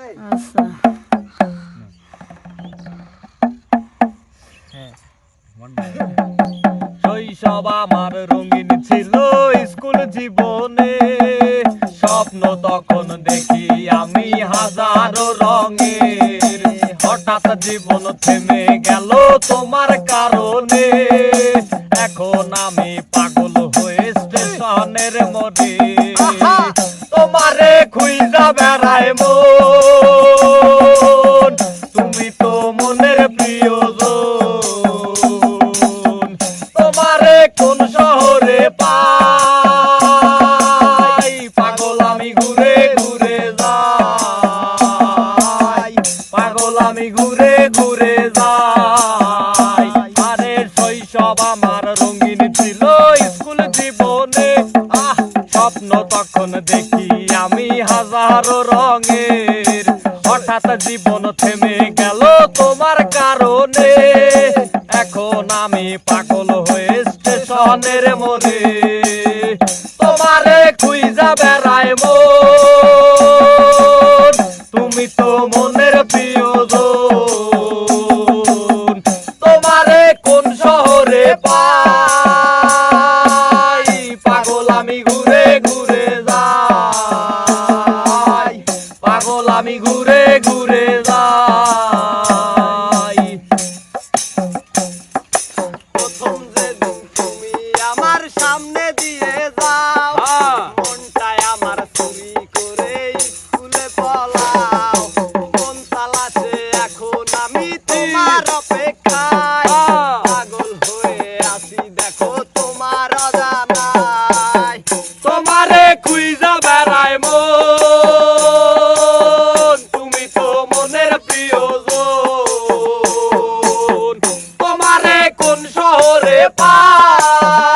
আচ্ছা। শৈশব আমার রঙিন ছিল স্কুল জীবনে। স্বপ্ন তখন দেখি আমি হাজারো রঙের। হঠাৎ জীবন থেমে গেল তোমার কারণে। এখন আমি পাগল হয়ে স্টেশনের মধ্যে তোমারে খুঁজা বেড়ায় মন। আমি ঘুরে ঘুরে যাই। আরে শৈশব আমার রঙিন ছিল স্কুল জীবনে। আহ, স্বপ্ন তখন দেখি আমি হাজারো রঙের। হঠাৎ জীবন থেমে গেল তোমার কারণে। এখন আমি পাগল হয়ে স্টেশনের মনে পায়